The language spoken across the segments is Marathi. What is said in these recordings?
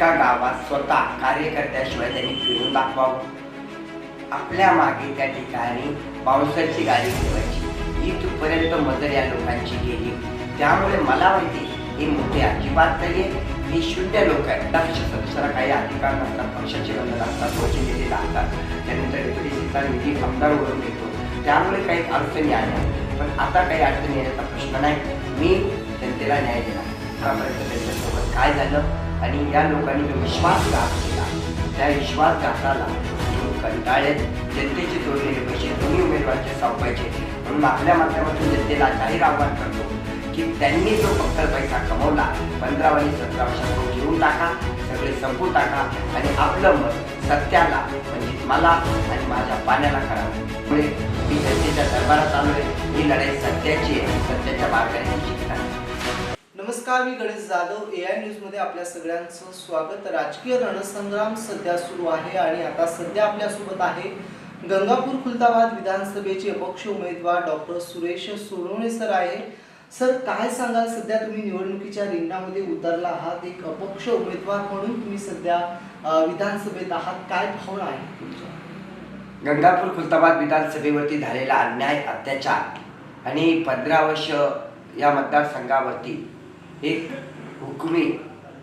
एका गावात स्वतः कार्यकर्त्याशिवाय त्यांनी फिरून दाखवावं. आपल्या मागे त्या ठिकाणी पावसाची गाडी ठेवायची. इथपर्यंत मदर या लोकांची गेली. त्यामुळे मला माहिती हे मोठे अजिबात नाहीये. हे शून्य लोक आहेत. पक्ष सदस्याला काही अधिकार नसतात. पक्षाचे बंधन असतात वचन दिलेले असतात त्यानंतर डेप्युटीसीचा निधी आमदार ओढून घेतो त्यामुळे काही अडचणी आल्या पण आता काही अडचणी येण्याचा प्रश्न नाही. मी जनतेला न्याय दिला आतापर्यंत त्यांच्यासोबत काय झालं? आणि या लोकांनी जो विश्वासघात केला त्या विश्वासघाताला लोक कंटाळले जनतेचे जोडलेले पैसे दोन्ही उमेदवारांचे संपायचे म्हणून आपल्या माध्यमातून जनतेला जाहीर आव्हान करतो की त्यांनी जो फक्त पैसा कमवला पंधरा आणि सतरा वर्षात घेऊन टाका सगळे संपू टाका आणि आपलं मत सत्याला म्हणजे मला आणि माझ्या पाण्याला करावं त्यामुळे मी जनतेच्या दरबारात आलोय ही लढाई सत्याची आहे सत्याच्या मार्गाने नमस्कार मी गणेश जाधव ए आय न्यूजमध्ये आपल्या सगळ्यांचं स्वागत. राजकीय रणसंग्राम सध्या सुरू आहे आणि आता सध्या आपल्यासोबत आहे गंगापूर खुलताबाद विधानसभेचे अपक्ष उमेदवार डॉक्टर सुरेश सोनवणे सर आहे. सर काय सांगाल? सध्या तुम्ही निवडणुकीच्या रिंगणामध्ये उतरला आहात. एक अपक्ष उमेदवार म्हणून तुम्ही सध्या विधानसभेत आहात. काय भावना आहे तुमच्या? गंगापूर खुलताबाद विधानसभेवरती झालेला अन्याय अत्याचार आणि पंधरा वर्ष या मतदारसंघावरती एक हुकुमी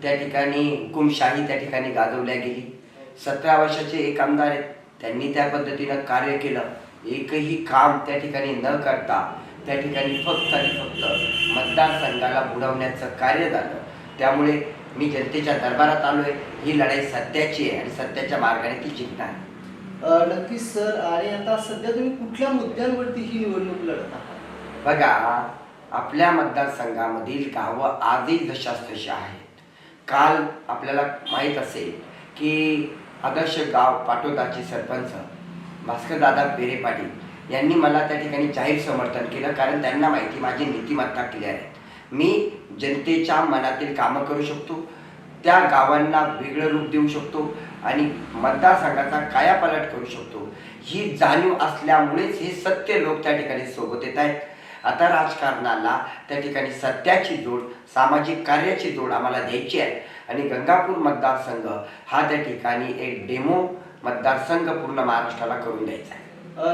त्या ठिकाणी हुकुमशाही त्या ठिकाणी गाजवल्या गेली. सतरा वर्षाचे एक आमदार आहेत त्यांनी त्या पद्धतीनं कार्य केलं. एकही काम त्या ठिकाणी न करता त्या ठिकाणी फक्त आणि फक्त मतदारसंघाला बुडवण्याचं कार्य झालं. त्यामुळे मी जनतेच्या दरबारात आलोय. ही लढाई सत्याची आहे आणि सत्याच्या मार्गाने ती जिंकणार आहे. नक्कीच सर. आणि आता सध्या तुम्ही कुठल्या मुद्द्यांवरती ही निवडणूक लढत आहात? बघा आपल्या मतदारसंघामधील गावं आजही जशाच तशी आहेत. काल आपल्याला माहीत असेल की आदर्श गाव पाटोदाचे सरपंच भास्करदादा पेरे पाटील यांनी मला त्या ठिकाणी जाहीर समर्थन केलं कारण त्यांना माहिती माझी नीतिमत्ता क्लिअर आहे. मी जनतेच्या मनातील कामं करू शकतो त्या गावांना वेगळं रूप देऊ शकतो आणि मतदारसंघाचा कायापालट करू शकतो. ही जाणीव असल्यामुळेच हे सत्य लोक त्या ठिकाणी सोबत येत आहेत. आता राजकारणाला त्या ठिकाणी सत्याची जोड सामाजिक कार्याची जोड आम्हाला द्यायची आहे. आणि गंगापूर मतदारसंघ हा त्या ठिकाणी एक डेमो मतदारसंघ पूर्ण महाराष्ट्राला करून द्यायचा आहे.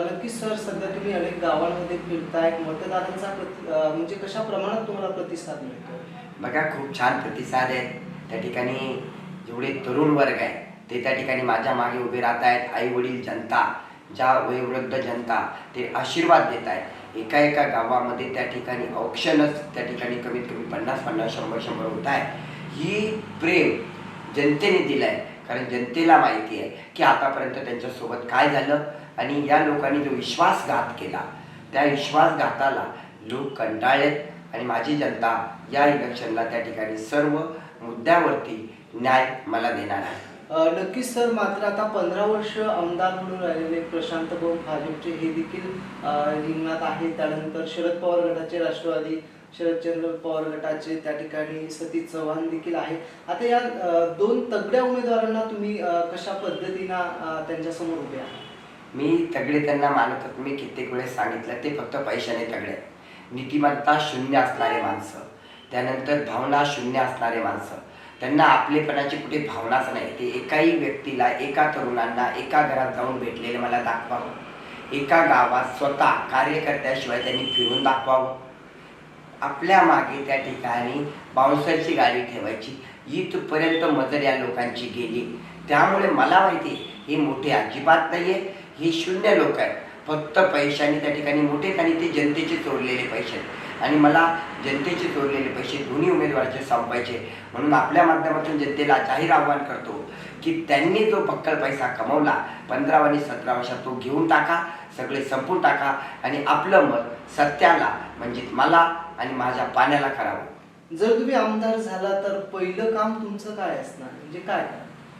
नक्कीच सर सध्या तुम्ही अनेक गावांमध्ये फिरताय. मतदारांचा म्हणजे कशा प्रमाणात तुम्हाला प्रतिसाद मिळतो बघा खूप छान प्रतिसाद आहेत. त्या ठिकाणी जेवढे तरुण वर्ग आहे ते त्या ठिकाणी माझ्या मागे उभे राहत आहेत आई वडील जनता ज्या वयोवृद्ध जनता ते आशीर्वाद देत आहेत एका एका गावामध्ये त्या ठिकाणी ऑप्शनच त्या ठिकाणी कमीत कमी पन्नास पन्नास शंभर शंभर होत आहे. ही प्रेम जनतेने दिलं आहे कारण जनतेला माहिती आहे की आतापर्यंत त्यांच्यासोबत काय झालं आणि या लोकांनी जो विश्वासघात केला त्या विश्वासघाताला लोक कंटाळलेत आणि माझी जनता या इलेक्शनला त्या ठिकाणी सर्व मुद्द्यावरती न्याय मला देणार आहे. नक्कीच सर मात्र आता पंधरा वर्ष आमदार म्हणून राहिलेले प्रशांत भाऊ भाजपचे हे देखील रिंगणात आहे त्यानंतर शरद पवार गटाचे राष्ट्रवादी शरदचंद्र पवार गटाचे त्या ठिकाणी सतीश चव्हाण देखील आहे आता या दोन तगड्या उमेदवारांना तुम्ही कशा पद्धतीनं त्यांच्यासमोर उभे आहात? मी तगडे त्यांना मानत होतो. मी कित्येक वेळेस सांगितलं ते फक्त पैशाने तगडे आहेत. नीतिमत्ता शून्य असणारे माणसं. त्यानंतर भावना शून्य असणारे माणसं. त्यांना आपलेपणाची कुठे भावनाच नाही. ते एकाही व्यक्तीला एका तरुणांना एका घरात जाऊन भेटलेले मला दाखवावं. एका गावात स्वतः कार्यकर्त्याशिवाय त्यांनी फिरून दाखवावं. आपल्या मागे त्या ठिकाणी बाउन्सरची गाडी ठेवायची. इथपर्यंत मजर या लोकांची गेली. त्यामुळे मला माहिती हे मोठे अजिबात नाही आहे हे शून्य लोक आहेत. फक्त पैशाने त्या ठिकाणी मोठे आणि ते जनतेचे चोरलेले पैसे आहेत. आणि मला जनतेचे चोरलेले पैसे दोन्ही उमेदवाराचे संपायचे. म्हणून आपल्या माध्यमातून जनतेला जाहीर आव्हान करतो की त्यांनी जो बक्कल पैसा कमवला पंधरा आणि सतरा वर्षात तो घेऊन टाका सगळे संपून टाका आणि आपलं मत सत्याला म्हणजे मला आणि माझ्या पाण्याला करावं. जर तुम्ही आमदार झाला तर पहिलं काम तुमचं काय असणार? म्हणजे काय?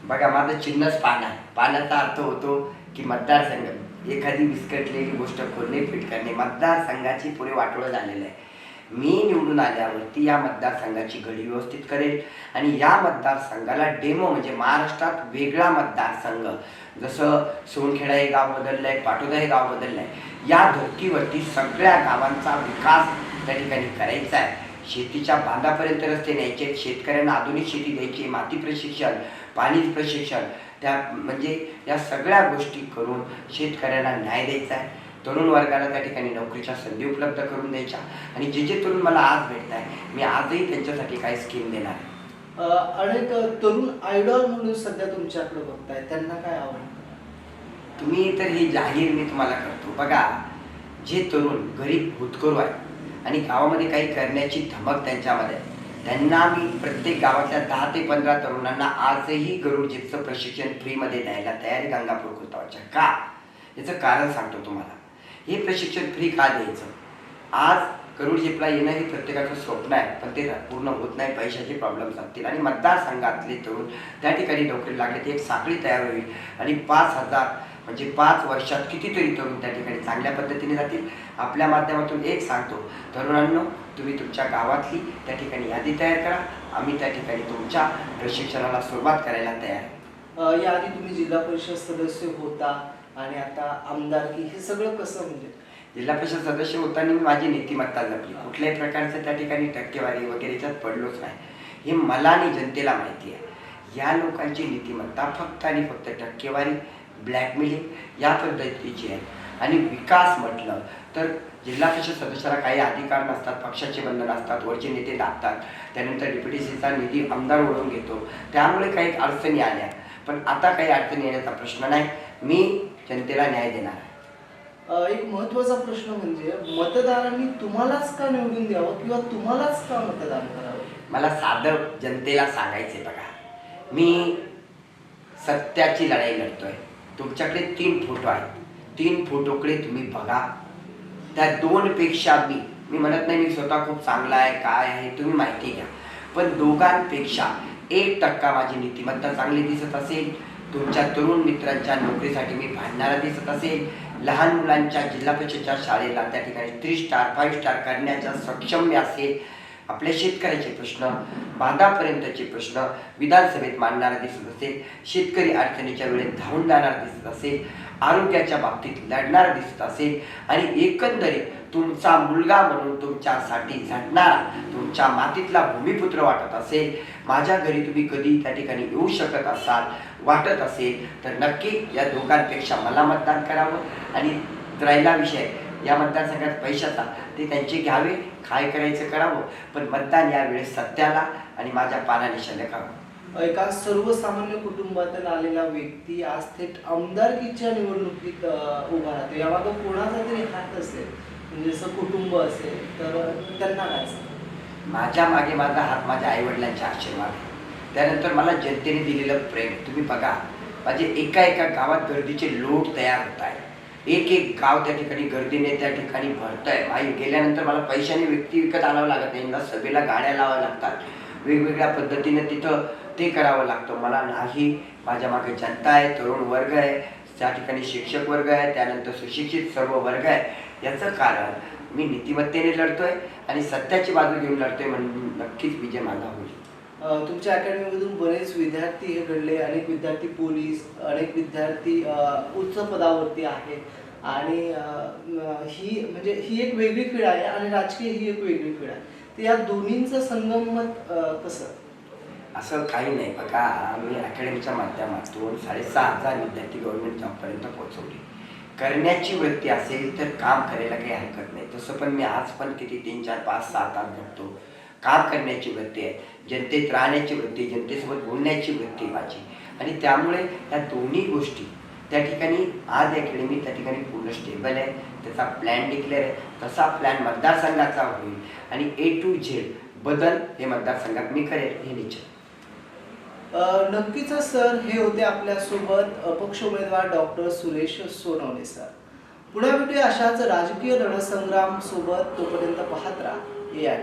बघा माझं चिन्हच पान आहे. पाण्याचा अर्थ होतो की मतदारसंघ. एखादी विस्कटलेली गोष्ट खोलणे फिट करणे मतदारसंघाची पुढे वाटोळं झालेलं आहे. मी निवडून आल्यावरती या मतदारसंघाची घडी व्यवस्थित करेल. आणि या मतदारसंघाला डेमो म्हणजे महाराष्ट्रात वेगळा मतदारसंघ. जसं सोनखेडा हे गाव बदललं आहे पाटोदा हे गाव बदललं आहे या धर्तीवरती सगळ्या गावांचा विकास त्या ठिकाणी करायचा आहे. शेतीच्या बांधापर्यंत रस्ते न्यायचे शेतकऱ्यांना आधुनिक शेती द्यायची माती प्रशिक्षण पाणी प्रशिक्षण. त्या म्हणजे या सगळ्या गोष्टी करून शेतकऱ्यांना न्याय द्यायचा आहे. तरुण वर्गाला त्या ठिकाणी नोकरीच्या संधी उपलब्ध करून द्यायच्या. आणि जे जे तरुण मला आज भेटत आहे मी आजही त्यांच्यासाठी काही स्कीम देणार आहे. अनेक तरुण आयडॉल म्हणून सध्या तुमच्याकडे बघताय त्यांना काय आवडतं तुम्ही तर ही जाहीर मी तुम्हाला करतो. बघा जे तरुण गरीब भूतकरू आहेत आणि गावामध्ये काही करण्याची धमक त्यांच्यामध्ये आहे. त्यांना मी प्रत्येक गावातल्या दहा ते पंधरा तरुणांना आजही गरुड जिपचं प्रशिक्षण फ्रीमध्ये द्यायला तयार आहे गंगापूर खुलताबादच्या का? याचं कारण सांगतो तुम्हाला. हे प्रशिक्षण फ्री का द्यायचं? आज करूड जिपला येणं हे प्रत्येकाचं स्वप्न आहे पण ते पूर्ण होत नाही. पैशाचे प्रॉब्लेम असतील आणि मतदारसंघातले तरुण त्या ठिकाणी नोकरी लागले ती एक साखळी तयार होईल. आणि पाच हजार म्हणजे पाच वर्षात कितीतरी तरुण त्या ठिकाणी चांगल्या पद्धतीने जातील? आपल्या माध्यमातून एक सांगतो. तरुणांनो तुम्ही तुमच्या गावातली त्या ठिकाणी यादी तयार करा. आम्ही त्या ठिकाणी तुमच्या प्रशिक्षणाला सुरुवात करायला तयार आहे. याआधी तुम्ही जिल्हा परिषद सदस्य होता. आणि आता आमदारकी हे सगळं कसं म्हणजे? जिल्हा परिषद सदस्य होताना मी माझी नीतिमत्ता जपली. कुठल्याही प्रकारचं त्या ठिकाणी टक्केवारी वगैरेच्यात पडलोच नाही. हे मला आणि जनतेला माहिती आहे. या लोकांची नीतिमत्ता फक्त आणि फक्त टक्केवारी ब्लॅकमेलिंग या पद्धतीची आहे. आणि विकास म्हटलं तर जिल्हा परिषद सदस्याला काही अधिकार नसतात पक्षाचे बंधन असतात वरचे नेते दाबतात. त्यानंतर डिप्युटीसीचा निधी आमदार ओढून घेतो. त्यामुळे काही अडचणी आल्या. पण आता काही अडचणी येण्याचा प्रश्न नाही. मी जनतेला न्याय देणार आहे. अ, एक महत्त्वाचा प्रश्न म्हणजे मतदारांनी तुम्हालाच का निवडून द्यावं किंवा तुम्हालाच का मतदान करावं? मला साधं जनतेला सांगायचे बघा. मी सत्याची लढाई लढतोय. तुमच्याकडे तीन फोटो आहेत. तीन फोटोकडे तुम्ही बघा. त्या दोन पेक्षा मी मी म्हणत नाही मी स्वतः खूप चांगला आहे काय आहे तुम्ही माहिती घ्या. पण दोघांपेक्षा एक टक्का माझी नीतिमत्ता चांगली दिसत असेल. तुमच्या तरुण मित्रांच्या नोकरीसाठी मी भांडणारा दिसत असेल. लहान मुलांच्या जिल्हा परिषदेच्या शाळेला त्या ठिकाणी थ्री स्टार फाईव्ह स्टार करण्याच्या सक्षम मी असेल. आपल्या शेतकऱ्याचे प्रश्न बांधापर्यंतचे प्रश्न विधानसभेत मांडणारा दिसत असेल शेतकरी अडचणीच्या वेळेत धावून जाणार दिसत असेल आरोग्याच्या बाबतीत लढणारा दिसत असेल आणि एकंदरीत तुमचा मुलगा म्हणून तुमच्यासाठी झटणारा तुमच्या मातीतला भूमिपुत्र वाटत असेल माझ्या घरी तुम्ही कधी त्या ठिकाणी येऊ शकत असाल वाटत असेल तर नक्की या दोघांपेक्षा मला मतदान करावं आणि राहिला विषय या मतदारसंघात पैशाचा ते त्यांचे घ्यावे काय करायचं करावं. पण मतदान यावेळेस सत्याला आणि माझ्या पानानिशाला करावं. एका सर्वसामान्य कुटुंबातून आलेला व्यक्ती आज थेट आमदारकीच्या निवडणुकीत उभा राहतो. यामागं कोणाचा तरी हात असेल म्हणजे जसं कुटुंब असेल तर त्यांना काय माझ्या मागे माझा हात माझ्या आईवडिलांचे आशीर्वाद. आहे. त्यानंतर मला जनतेने दिलेलं प्रेम तुम्ही बघा. माझे एका एका गावात गर्दीचे लोट तयार होत आहे एक एक गाव त्या ठिकाणी गर्दीने त्या ठिकाणी भरत आहे आई गेल्यानंतर मला पैशाने व्यक्ती विकत आणावं लागत नाही. मला सभेला गाड्या लावाव्या लागतात. वेगवेगळ्या पद्धतीने तिथं ते करावं लागतं. मला नाही. माझ्या मागे जनता आहे तरुण वर्ग आहे त्या ठिकाणी शिक्षक वर्ग आहे त्यानंतर सुशिक्षित सर्व वर्ग आहे. याचं कारण मी नीतिमत्तेने लढतोय आणि सत्याची बाजू घेऊन लढतोय म्हणून नक्कीच विजय माझा होईल. तुमच्या अकॅडमीमधून बरेच विद्यार्थी हे घडले. अनेक विद्यार्थी पोलीस अनेक विद्यार्थी उच्च पदावरती आहेत. आणि ही म्हणजे ही एक वेगळी खेळ आहे आणि राजकीय ही एक वेगळी खेळ आहे. तर या दोन्हींचं संगमत कसं? असं काही नाही. बघा आम्ही अकॅडमीच्या माध्यमातून साडेसहा हजार विद्यार्थी गव्हर्नमेंट जॉबपर्यंत पोहोचवली. करण्याची वृत्ती असेल तर काम करायला काही हरकत नाही. तसं पण मी आज पण किती तीन चार पाच सहा तास बघतो काम करण्याची वृत्ती आहे. जनतेत राहण्याची वृत्ती जनतेसोबत बोलण्याची वृत्ती माझी. आणि त्यामुळे या दोन्ही गोष्टी त्या ठिकाणी आज अकॅडमी त्या ठिकाणी पूर्ण स्टेबल आहे. त्याचा प्लॅन डिक्लेअर आहे. तसा प्लॅन मतदारसंघाचा होईल. आणि ए टू झेड बदल हे मतदारसंघात मी करेल हे निश्चित. नक्कीच सर हे होते आपल्यासोबत अपक्ष उमेदवार डॉक्टर सुरेश सोनवणे सर. पुन्हा भेटूया अशाच राजकीय रणसंग्राम सोबत. तोपर्यंत पाहत राहा. ए आय